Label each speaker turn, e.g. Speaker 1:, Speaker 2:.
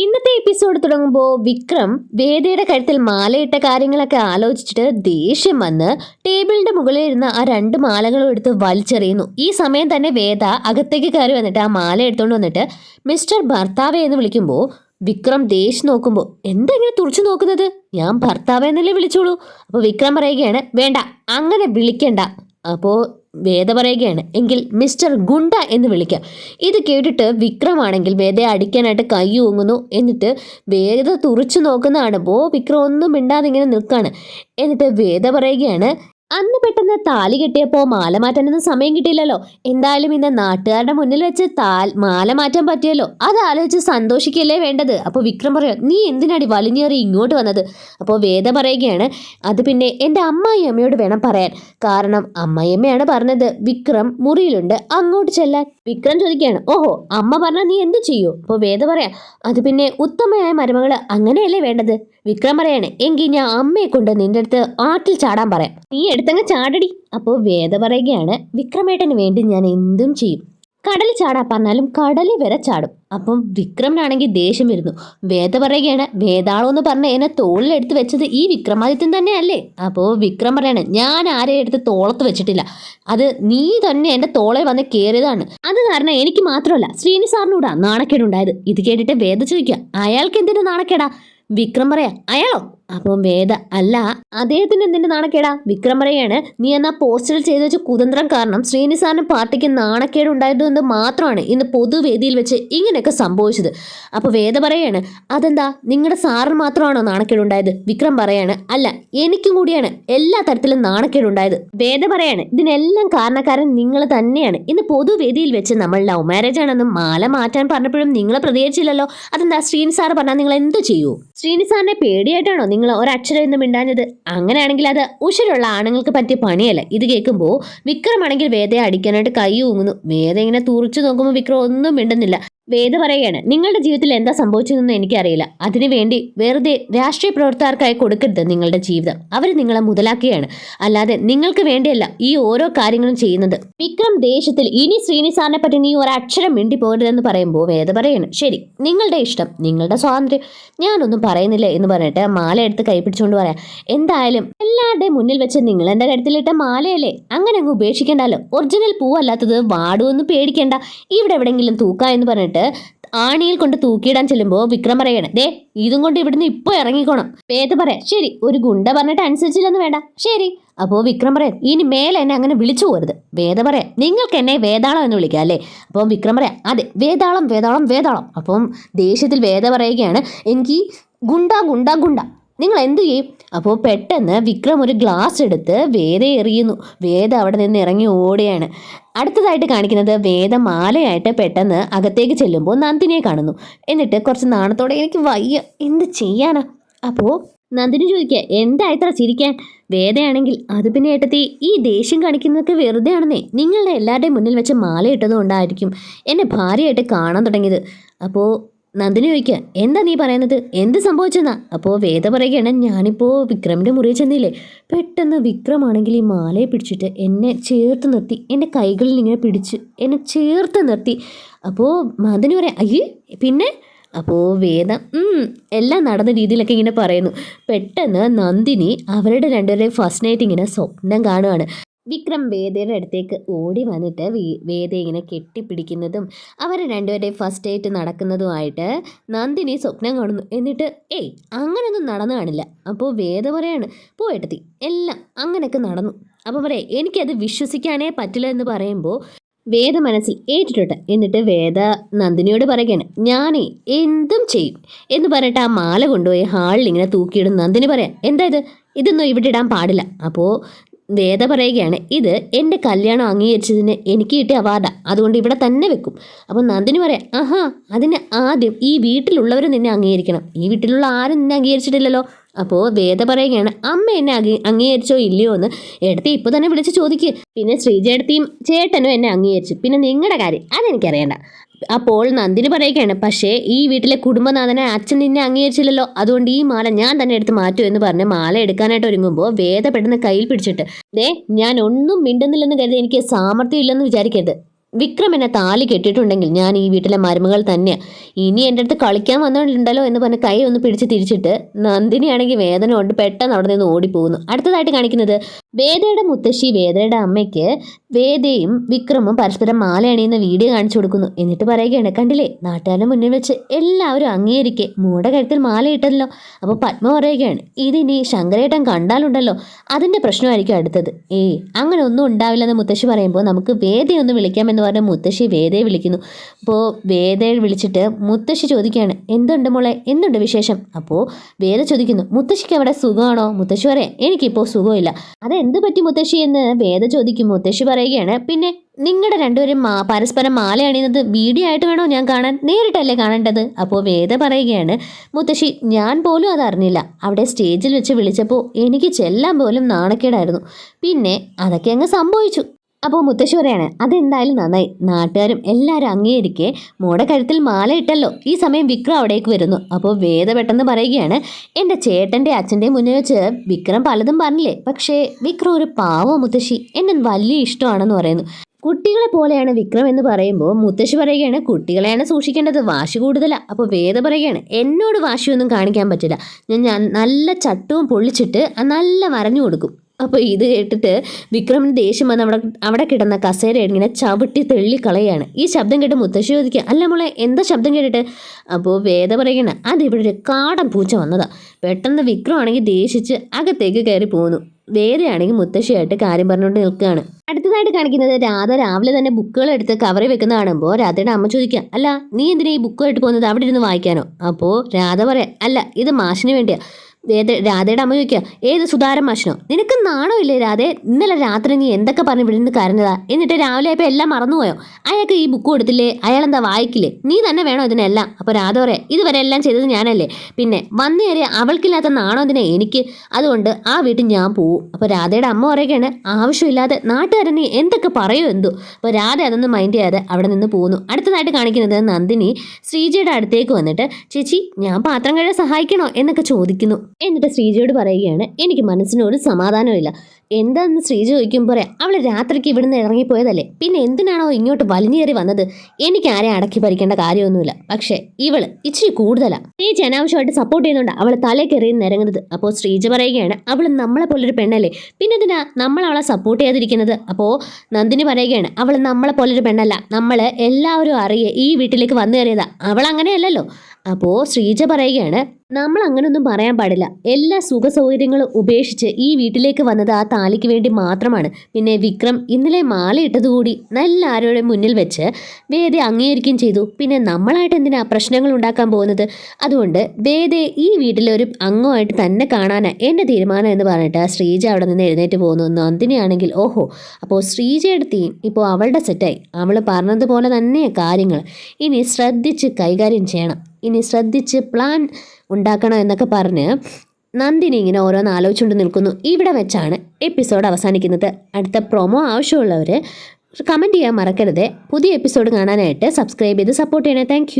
Speaker 1: ഇന്നത്തെ എപ്പിസോഡ് തുടങ്ങുമ്പോൾ വിക്രം വേദയുടെ കഴുത്തിൽ മാലയിട്ട കാര്യങ്ങളൊക്കെ ആലോചിച്ചിട്ട് ദേഷ്യം വന്ന് ടേബിളിന്റെ മുകളിൽ ഇരുന്ന ആ രണ്ട് മാലകളും എടുത്ത് വലിച്ചെറിയുന്നു. ഈ സമയം തന്നെ വേദ അകത്തേക്ക് കയറി വന്നിട്ട് ആ മാല എടുത്തുകൊണ്ട് വന്നിട്ട് മിസ്റ്റർ ഭർത്താവെ എന്ന് വിളിക്കുമ്പോൾ വിക്രം ദേഷ്യം നോക്കുമ്പോൾ എന്താ ഇങ്ങനെ തുറച്ചു നോക്കുന്നത്? ഞാൻ ഭർത്താവേ എന്നല്ലേ വിളിച്ചോളൂ? അപ്പോൾ വിക്രം പറയുകയാണ് വേണ്ട അങ്ങനെ വിളിക്കണ്ട. അപ്പോൾ വേദ പറയുകയാണ്. എങ്കിൽ മിസ്റ്റർ ഗുണ്ട എന്ന് വിളിക്കാം. ഇത് കേട്ടിട്ട് വിക്രമാണെങ്കിൽ വേദയെ അടിക്കാനായിട്ട് കൈ ഓങ്ങുന്നു. എന്നിട്ട് വേദ തുറച്ചു നോക്കുന്നതാണ്. ബോ വിക്രം ഒന്നും മിണ്ടാതെ ഇങ്ങനെ നിൽക്കാണ്. എന്നിട്ട് വേദ പറയുകയാണ് അന്ന് പെട്ടെന്ന് താലി കെട്ടിയപ്പോൾ മാല മാറ്റാനൊന്നും സമയം കിട്ടിയില്ലല്ലോ. എന്തായാലും ഇന്ന് നാട്ടുകാരുടെ മുന്നിൽ വെച്ച് താൽ മാല മാറ്റാൻ പറ്റിയല്ലോ. അത് ആലോചിച്ച് സന്തോഷിക്കല്ലേ വേണ്ടത്? അപ്പോൾ വിക്രം പറയാം നീ എന്തിനാടി വലിഞ്ഞേറി ഇങ്ങോട്ട് വന്നത്? അപ്പോൾ വേദ പറയുകയാണ് അത് പിന്നെ എന്റെ അമ്മായി അമ്മയോട് വേണം പറയാൻ. കാരണം അമ്മയമ്മയാണ് പറഞ്ഞത്. വിക്രം മുറിയിലുണ്ട്. അങ്ങോട്ട് ചെല്ലാൻ. വിക്രം ചോദിക്കുകയാണ് ഓഹോ അമ്മ പറഞ്ഞാൽ നീ എന്ത് ചെയ്യൂ? അപ്പോൾ വേദ പറയാം അത് പിന്നെ ഉത്തമയായ മരുമകൾ അങ്ങനെയല്ലേ വേണ്ടത്? വിക്രം പറയാണ് എങ്കിൽ ഞാൻ അമ്മയെ കൊണ്ട് നിന്റെ അടുത്ത് ആട്ടിൽ ചാടാൻ പറയാം. നീ എടുത്തങ്ങ് ചാടടി. അപ്പോൾ വേദ പറയുകയാണ് വിക്രമേട്ടന് വേണ്ടി ഞാൻ എന്തും ചെയ്യും. കടൽ ചാടാ പറഞ്ഞാലും കടലിൽ വരെ ചാടും. അപ്പം വിക്രമിനാണെങ്കിൽ ദേഷ്യം വരുന്നു. വേദ പറയുകയാണ് വേദാളോ എന്ന് പറഞ്ഞ എന്നെ തോളിലെടുത്ത് വെച്ചത് ഈ വിക്രമാദിത്യൻ തന്നെയല്ലേ? അപ്പോൾ വിക്രം പറയാണ് ഞാൻ ആരെയും എടുത്ത് തോളത്ത് വെച്ചിട്ടില്ല. അത് നീ തന്നെ എന്റെ തോളെ വന്ന് കയറിയതാണ് അത് കാരണം എനിക്ക് മാത്രമല്ല ശ്രീനി സാറിനൂടാ നാണക്കേടുണ്ടായത്. ഇത് കേട്ടിട്ട് വേദ ചോദിക്കുക അയാൾക്ക് എന്തിനു നാണക്കേടാ? വിക്രം പറയാ അയാളോ? അപ്പം വേദ അല്ല അദ്ദേഹത്തിന് എന്തിന്റെ നാണക്കേടാ? വിക്രം പറയാണ് നീ എന്നാ പോസ്റ്ററിൽ ചെയ്തു വെച്ച കുതന്ത്രം കാരണം ശ്രീനിസാറിന് പാർട്ടിക്ക് നാണക്കേട് ഉണ്ടായതുകൊണ്ട് മാത്രമാണ് ഇന്ന് പൊതുവേദിയിൽ വെച്ച് ഇങ്ങനെയൊക്കെ സംഭവിച്ചത്. അപ്പോൾ വേദ പറയാണ് അതെന്താ? നിങ്ങളുടെ സാറിന് മാത്രമാണോ നാണക്കേട് ഉണ്ടായത്? വിക്രം പറയാണ് അല്ല എനിക്കും കൂടിയാണ് എല്ലാ തരത്തിലും നാണക്കേട് ഉണ്ടായത്. വേദ പറയാണ് ഇതിനെല്ലാം കാരണക്കാരൻ നിങ്ങൾ തന്നെയാണ്. ഇന്ന് പൊതുവേദിയിൽ വെച്ച് നമ്മൾ ലവ് മാരേജ് ആണെന്നും മാല മാറ്റാൻ പറഞ്ഞപ്പോഴും നിങ്ങൾ പ്രതികരിച്ചില്ലല്ലോ. അതെന്താ? ശ്രീനിസാർ പറഞ്ഞാൽ നിങ്ങൾ എന്ത് ചെയ്യൂ? ശ്രീനിസാറിനെ പേടിയായിട്ടാണോ നിങ്ങൾ ഒരക്ഷരം എന്നും മിണ്ടാഞ്ഞത്? അങ്ങനെയാണെങ്കിൽ അത് ഉഷരുള്ള ആണുങ്ങൾക്ക് പറ്റിയ പണിയല്ല? ഇത് കേൾക്കുമ്പോൾ വിക്രമാണെങ്കിൽ വേദയെ അടിക്കാനായിട്ട് കൈ ഊങ്ങുന്നു വേദ ഇങ്ങനെ തുറച്ചു നോക്കുമ്പോൾ വിക്രം ഒന്നും മിണ്ടുന്നില്ല. വേദ പറയുകയാണ് നിങ്ങളുടെ ജീവിതത്തിൽ എന്താ സംഭവിച്ചതെന്ന് എനിക്കറിയില്ല. അതിനുവേണ്ടി വെറുതെ രാഷ്ട്രീയ പ്രവർത്തകർക്കായി കൊടുക്കരുത് നിങ്ങളുടെ ജീവിതം. അവർ നിങ്ങളെ മുതലാക്കുകയാണ്. അല്ലാതെ നിങ്ങൾക്ക് വേണ്ടിയല്ല ഈ ഓരോ കാര്യങ്ങളും ചെയ്യുന്നത്. വിക്രം ദേശത്തിൽ ഇനി ശ്രീനിസാറിനെ പറ്റി നീ ഒരക്ഷരം മിണ്ടി പോകരുതെന്ന് പറയുമ്പോൾ വേദ പറയാണ് ശരി നിങ്ങളുടെ ഇഷ്ടം നിങ്ങളുടെ സ്വാതന്ത്ര്യം. ഞാനൊന്നും പറയുന്നില്ല എന്ന് പറഞ്ഞിട്ട് മാല എടുത്ത് കൈപ്പിടിച്ചുകൊണ്ട് പറയാം എന്തായാലും എല്ലാവരുടെയും മുന്നിൽ വെച്ച് നിങ്ങൾ എന്റെ കരുത്തിലിട്ട മാലയല്ലേ? അങ്ങനെ അങ്ങ് ഉപേക്ഷിക്കേണ്ടല്ലോ. ഒറിജിനൽ പൂവല്ലാത്തത് വാടുമെന്ന് പേടിക്കേണ്ട. ഇവിടെ എവിടെയെങ്കിലും തൂക്ക എന്ന് പറഞ്ഞിട്ട് ആണിയിൽ കൊണ്ട് തൂക്കിയിടാൻ ചെല്ലുമ്പോൾ വിക്രം പറയാണ് ദേ ഇതും കൊണ്ട് ഇവിടുന്ന് ഇപ്പോൾ ഇറങ്ങിക്കോണം. പേത് പറയാം ശരി ഒരു ഗുണ്ട പറഞ്ഞിട്ട് അനുസരിച്ചില്ലെന്ന് വേണ്ട. ശരി. അപ്പോൾ വിക്രം പറയാം ഇനി മേലെ എന്നെ അങ്ങനെ വിളിച്ചു പോരുത് വേദ പറയാം നിങ്ങൾക്ക് എന്നെ വേതാളം എന്ന് വിളിക്കാം അല്ലേ? അപ്പോൾ വിക്രം പറയാം അതെ വേതാളം വേതാളം വേതാളം അപ്പം ദേഷ്യത്തിൽ വേദ പറയുകയാണ് എനിക്ക് ഗുണ്ട ഗുണ്ട ഗുണ്ട. നിങ്ങൾ എന്തു ചെയ്യും? അപ്പോൾ പെട്ടെന്ന് വിക്രം ഒരു ഗ്ലാസ് എടുത്ത് വേദ എറിയുന്നു. വേദ അവിടെ നിന്ന് ഇറങ്ങി ഓടുകയാണ്. അടുത്തതായിട്ട് കാണിക്കുന്നത് വേദ മാലയായിട്ട് പെട്ടെന്ന് അകത്തേക്ക് ചെല്ലുമ്പോൾ നന്ദിനിയെ കാണുന്നു. എന്നിട്ട് കുറച്ച് നാണത്തോടെ എനിക്ക് വയ്യ. എന്ത് ചെയ്യാനാ? അപ്പോൾ നന്ദിനി ചോദിക്കുക എന്താ ഇത്ര ചിരിക്കാൻ? വേദയാണെങ്കിൽ അത് പിന്നെ ഏട്ടത്തി ഈ ദേഷ്യം കാണിക്കുന്നതൊക്കെ വെറുതെ ആണെന്നേ നിങ്ങളുടെ എല്ലാവരുടെയും മുന്നിൽ വെച്ച് മാല ഇട്ടത് കൊണ്ടായിരിക്കും എന്നെ ഭാര്യയായിട്ട് കാണാൻ തുടങ്ങിയത്. അപ്പോൾ നന്ദിനി ചോദിക്കുക എന്താ നീ പറയുന്നത്? എന്ത് സംഭവിച്ചെന്നാ? അപ്പോൾ വേദ പറയുകയാണ് ഞാനിപ്പോൾ വിക്രമിന്റെ മുറിയിൽ ചെന്നില്ലേ? പെട്ടെന്ന് വിക്രമാണെങ്കിൽ ഈ മാലയെ പിടിച്ചിട്ട് എന്നെ ചേർത്ത് നിർത്തി എന്റെ കൈകളിൽ ഇങ്ങനെ പിടിച്ച് എന്നെ ചേർത്ത് നിർത്തി. അപ്പോൾ നന്ദിനി പറയാം അയ്യേ പിന്നെ? അപ്പോൾ വേദ "ഉം, എല്ലാം നടന്ന രീതിയിലൊക്കെ ഇങ്ങനെ പറയുന്നു. പെട്ടെന്ന് നന്ദിനി അവരുടെ രണ്ടുപേരെയും ഫസ്റ്റ് നൈറ്റ് ഇങ്ങനെ സ്വപ്നം കാണുകയാണ് വിക്രം വേദയുടെ അടുത്തേക്ക് ഓടി വന്നിട്ട് വേ- വേദയെ ഇങ്ങനെ കെട്ടിപ്പിടിക്കുന്നതും അവർ രണ്ടുപേരെ ഫസ്റ്റ് ഡേറ്റ് നടക്കുന്നതുമായിട്ട് നന്ദിനി സ്വപ്നം കാണുന്നു. എന്നിട്ട് ഏയ് അങ്ങനെയൊന്നും നടന്നു കാണില്ല. അപ്പോൾ വേദ പറയാണ് പോയിട്ടെത്തി എല്ലാം അങ്ങനെയൊക്കെ നടന്നു. അപ്പോൾ പറയാം എനിക്കത് വിശ്വസിക്കാനേ പറ്റില്ല എന്ന് പറയുമ്പോൾ വേദ മനസ്സിൽ ഏറ്റിട്ടുണ്ട്. എന്നിട്ട് വേദ നന്ദിനിയോട് പറയുകയാണ് ഞാനേ എന്തും ചെയ്യും. എന്ന് പറഞ്ഞിട്ട് ആ മാല കൊണ്ടുപോയി ഹാളിൽ ഇങ്ങനെ തൂക്കിയിടും. നന്ദിനി പറയാം എന്താ ഇത്? ഇതൊന്നും ഇവിടെ ഇടാൻ പാടില്ല. അപ്പോൾ വേദ പറയുകയാണ് ഇത് എന്റെ കല്യാണം അംഗീകരിച്ചതിന് എനിക്ക് കിട്ടിയ അവാർഡാണ് അതുകൊണ്ട് ഇവിടെ തന്നെ വെക്കും. അപ്പോൾ നന്ദിനി പറയാം ആഹാ അതിന് ആദ്യം ഈ വീട്ടിലുള്ളവർ നിന്നെ അംഗീകരിക്കണം. ഈ വീട്ടിലുള്ള ആരും നിന്നെ അംഗീകരിച്ചിട്ടില്ലല്ലോ. അപ്പോൾ വേദ പറയുകയാണ് അമ്മ എന്നെ അംഗീ അംഗീകരിച്ചോ ഇല്ലയോ എന്ന്? എടുത്ത് ഇപ്പോൾ തന്നെ വിളിച്ച് ചോദിക്കുക പിന്നെ ശ്രീജേടത്തിയും ചേട്ടനും എന്നെ അംഗീകരിച്ചു. പിന്നെ നിങ്ങളുടെ കാര്യം അതെനിക്കറിയണ്ട. അപ്പോൾ നന്ദിനി പറയുകയാണ് പക്ഷേ ഈ വീട്ടിലെ കുടുംബനാഥനെ അച്ഛൻ നിന്നെ അംഗീകരിച്ചില്ലല്ലോ. അതുകൊണ്ട് ഈ മാല ഞാൻ തന്നെ എടുത്ത് മാറ്റൂ എന്ന് പറഞ്ഞ് മാല എടുക്കാനായിട്ട് ഒരുങ്ങുമ്പോൾ വേദ പെട്ടെന്ന് കയ്യിൽ പിടിച്ചിട്ട് ദേ ഞാൻ ഒന്നും മിണ്ടുന്നില്ലെന്ന് കരുതി എനിക്ക് സാമർഥ്യം ഇല്ലെന്ന് വിചാരിക്കരുത്. വിക്രം എന്നെ താലി കെട്ടിയിട്ടുണ്ടെങ്കിൽ ഞാൻ ഈ വീട്ടിലെ മരുമകൾ തന്നെയാണ് ഇനി എന്റെ അടുത്ത് കളിക്കാൻ വന്നിട്ടുണ്ടല്ലോ എന്ന് പറഞ്ഞ് കൈ ഒന്ന് പിടിച്ച് തിരിച്ചിട്ട് നന്ദിനിയാണെങ്കിൽ വേദന കൊണ്ട് പെട്ടെന്ന് അവിടെ നിന്ന് ഓടിപ്പോകുന്നു. അടുത്തതായിട്ട് കാണിക്കുന്നത് വേദയുടെ മുത്തശ്ശി വേദയുടെ അമ്മയ്ക്ക് വേദയും വിക്രമും പരസ്പരം മാല അണിയുന്ന വീഡിയോ കാണിച്ചു കൊടുക്കുന്നു. എന്നിട്ട് പറയുകയാണ് കണ്ടില്ലേ നാട്ടുകാരുടെ മുന്നിൽ വെച്ച് എല്ലാവരും അംഗീകരിക്കെ. മൂടെ കഴുത്തിൽ മാല ഇട്ടല്ലോ. അപ്പോൾ പത്മ പറയുകയാണ് ഇതിനി ശങ്കരേട്ടൻ കണ്ടാലുണ്ടല്ലോ അതിന്റെ പ്രശ്നമായിരിക്കും അടുത്തത്. ഏയ് അങ്ങനെ ഒന്നും ഉണ്ടാവില്ലെന്ന് മുത്തശ്ശി പറയുമ്പോൾ നമുക്ക് വേദയൊന്ന് വിളിക്കാമെന്ന് പറഞ്ഞ് മുത്തശ്ശി വേദയെ വിളിക്കുന്നു. അപ്പോൾ വേദയെ വിളിച്ചിട്ട് മുത്തശ്ശി ചോദിക്കുകയാണ് എന്തുണ്ട് മോളെ? എന്തുണ്ട് വിശേഷം? അപ്പോൾ വേദ ചോദിക്കുന്നു മുത്തശ്ശിക്ക് അവിടെ സുഖമാണോ? മുത്തശ്ശി പറയാം എനിക്കിപ്പോൾ സുഖമില്ല. അതെന്ത് പറ്റി മുത്തശ്ശി? എന്ന് വേദ ചോദിക്കും. മുത്തശ്ശി പറയുകയാണ് പിന്നെ നിങ്ങളുടെ രണ്ടുപേരും മാ പരസ്പരം മാല അണിയുന്നത് വീഡിയോ ആയിട്ട് വേണോ ഞാൻ കാണാൻ? നേരിട്ടല്ലേ കാണേണ്ടത്? അപ്പോൾ വേദ പറയുകയാണ് മുത്തശ്ശി ഞാൻ പോലും അതറിഞ്ഞില്ല അവിടെ സ്റ്റേജിൽ വെച്ച് വിളിച്ചപ്പോൾ എനിക്ക് ചെല്ലാൻ പോലും നാണക്കേടായിരുന്നു. പിന്നെ അതൊക്കെ അങ്ങ് സംഭവിച്ചു. അപ്പോൾ മുത്തശ്ശി പറയാണ് അതെന്തായാലും നന്നായി. നാട്ടുകാരും എല്ലാവരും അംഗീകരിക്കെ മോടെ കഴുത്തിൽ മാല ഇട്ടല്ലോ. ഈ സമയം വിക്രം അവിടേക്ക് വരുന്നു. അപ്പോൾ വേദ പെട്ടെന്ന് പറയുകയാണ് എന്റെ ചേട്ടന്റെ അച്ഛന്റെ മുന്നിൽ വെച്ച് വിക്രം പലതും പറഞ്ഞില്ലേ? പക്ഷേ വിക്രം ഒരു പാവോ മുത്തശ്ശി? എന്നെ വലിയ ഇഷ്ടമാണെന്ന് പറയുന്നു. കുട്ടികളെ പോലെയാണ് വിക്രം എന്ന് പറയുമ്പോൾ മുത്തശ്ശി പറയുകയാണ് കുട്ടികളെയാണ് സൂക്ഷിക്കേണ്ടത്. വാശി കൂടുതലാണ് അപ്പോൾ വേദ പറയുകയാണ് എന്നോട് വാശിയൊന്നും കാണിക്കാൻ പറ്റില്ല. ഞാൻ നല്ല ചട്ടവും പൊള്ളിച്ചിട്ട് നല്ല വരഞ്ഞു കൊടുക്കും. അപ്പോൾ ഇത് കേട്ടിട്ട് വിക്രമിന് ദേഷ്യം വന്ന് അവിടെ അവിടെ കിടന്ന കസേര ഇങ്ങനെ ചവിട്ടി കളയാണ് ഈ ശബ്ദം കേട്ട് മുത്തശ്ശി ചോദിക്കുക അല്ല മോളെ എന്താ ശബ്ദം കേട്ടിട്ട്? അപ്പോൾ വേദ പറയണ അത് ഇവിടെ ഒരു കാടൻ പൂച്ച വന്നതാ. പെട്ടെന്ന് വിക്രം ആണെങ്കിൽ ദേഷിച്ച് അകത്തേക്ക് കയറി പോകുന്നു വേദയാണെങ്കിൽ മുത്തശ്ശിയായിട്ട് കാര്യം പറഞ്ഞുകൊണ്ട് നിൽക്കുകയാണ്. അടുത്തതായിട്ട് കാണിക്കുന്നത് രാധ രാവിലെ തന്നെ ബുക്കുകൾ എടുത്ത് കവറിൽ വെക്കുന്ന കാണുമ്പോൾ രാധയുടെ അമ്മ ചോദിക്കുക അല്ല നീ എന്തിനാ ഈ ബുക്കുമായിട്ട് പോകുന്നത്? അവിടെ ഇരുന്ന് വായിക്കാനോ? അപ്പോൾ രാധ പറയാം അല്ല ഇത് മാഷിന് വേണ്ടിയാ. വേദ രാധയുടെ അമ്മ ചോദിക്കുക ഏത് സുതാരം മാഷിനോ നിനക്ക് നാണോ ഇല്ലേ രാധേ? ഇന്നലെ രാത്രി നീ എന്തൊക്കെ പറഞ്ഞ് വിടുന്നു കരഞ്ഞതാ? എന്നിട്ട് രാവിലെ ആയപ്പോൾ എല്ലാം മറന്നുപോയോ? അയാൾക്ക് ഈ ബുക്ക് കൊടുത്തില്ലേ? അയാൾ എന്താ വായിക്കില്ലേ? നീ തന്നെ വേണോ ഇതിനെല്ലാം? അപ്പോൾ രാധ പറയാം ഇതുവരെ എല്ലാം ചെയ്തത് ഞാനല്ലേ. പിന്നെ വന്നു അവൾക്കില്ലാത്ത നാണോ ഇതിനെ എനിക്ക്? അതുകൊണ്ട് ആ വീട്ടിൽ ഞാൻ പോവും. അപ്പോൾ രാധയുടെ അമ്മ പറയുകയാണ് ആവശ്യമില്ലാതെ നാട്ടുകാരൻ നീ എന്തൊക്കെ പറയോ എന്തോ? അപ്പോൾ രാധ അതൊന്നും മൈൻഡ് ചെയ്യാതെ അവിടെ നിന്ന് പോകുന്നു. അടുത്തതായിട്ട് കാണിക്കുന്നത് നന്ദിനി ശ്രീജയുടെ അടുത്തേക്ക് വന്നിട്ട് ചേച്ചി ഞാൻ പാത്രം കഴുകാൻ സഹായിക്കണോ? എന്നൊക്കെ ചോദിക്കുന്നു. എന്നിട്ട് ശ്രീജയോട് പറയുകയാണ് എനിക്ക് മനസ്സിനോട് സമാധാനമില്ല എന്താന്ന് ശ്രീജ ചോദിക്കുമ്പോൾ പറയാം അവൾ രാത്രിക്ക് ഇവിടുന്ന് ഇറങ്ങിപ്പോയതല്ലേ? പിന്നെ എന്തിനാണോ ഇങ്ങോട്ട് വലിഞ്ഞേറി വന്നത്? എനിക്ക് ആരെ അടക്കി ഭരിക്കേണ്ട കാര്യമൊന്നുമില്ല. പക്ഷേ ഇവൾ ഇച്ചിരി കൂടുതലാണ് ചേച്ചി അനാവശ്യമായിട്ട് സപ്പോർട്ട് ചെയ്യുന്നുണ്ട്. അവൾ തലേ കയറി അപ്പോൾ ശ്രീജ പറയുകയാണ് അവൾ നമ്മളെ പോലൊരു പെണ്ണല്ലേ? പിന്നെ എന്തിനാ നമ്മൾ അവളെ സപ്പോർട്ട് ചെയ്യാതിരിക്കുന്നത്? അപ്പോൾ നന്ദിനി പറയുകയാണ് അവൾ നമ്മളെ പോലൊരു പെണ്ണല്ല. നമ്മൾ എല്ലാവരും അറിയേ ഈ വീട്ടിലേക്ക് വന്നു കയറിയതാ. അവൾ അങ്ങനെയല്ലല്ലോ അപ്പോൾ ശ്രീജ പറയുകയാണ് നമ്മൾ അങ്ങനൊന്നും പറയാൻ പാടില്ല. എല്ലാ സുഖ സൗകര്യങ്ങളും ഉപേക്ഷിച്ച് ഈ വീട്ടിലേക്ക് വന്നത് ആ താലിക്ക് വേണ്ടി മാത്രമാണ്. പിന്നെ വിക്രം ഇന്നലെ മാല ഇട്ടതുകൂടി നല്ല ആരോടെ മുന്നിൽ വെച്ച് വേദയെ അംഗീകരിക്കുകയും ചെയ്തു. പിന്നെ നമ്മളായിട്ട് എന്തിനാ പ്രശ്നങ്ങൾ ഉണ്ടാക്കാൻ പോകുന്നത്? അതുകൊണ്ട് വേദയെ ഈ വീട്ടിലെ ഒരു അംഗമായിട്ട് തന്നെ കാണാനാ എന്റെ തീരുമാനം എന്ന് പറഞ്ഞിട്ട് ശ്രീജ അവിടെ നിന്ന് എഴുന്നേറ്റ് പോകുന്നു. നന്ദിനിയാണെങ്കിൽ ഓഹോ അപ്പോൾ ശ്രീജയുടെ തീം ഇപ്പോൾ അവളുടെ സെറ്റായി അവൾ പറഞ്ഞതുപോലെ തന്നെയാണ് കാര്യങ്ങൾ ഇനി ശ്രദ്ധിച്ച് കൈകാര്യം ചെയ്യണം. ഇനി ശ്രദ്ധിച്ച് പ്ലാൻ ഉണ്ടാക്കണം എന്നൊക്കെ പറഞ്ഞ് നന്ദിനി ഇങ്ങനെ ഓരോന്ന് ആലോചിച്ചുകൊണ്ട് നിൽക്കുന്നു. ഇവിടെ വെച്ചാണ് എപ്പിസോഡ് അവസാനിക്കുന്നത്. അടുത്ത പ്രൊമോ ആവശ്യമുള്ളവർ കമന്റ് ചെയ്യാൻ മറക്കരുത്. പുതിയ എപ്പിസോഡ് കാണാനായിട്ട് സബ്സ്ക്രൈബ് ചെയ്ത് സപ്പോർട്ട് ചെയ്യണേ. താങ്ക്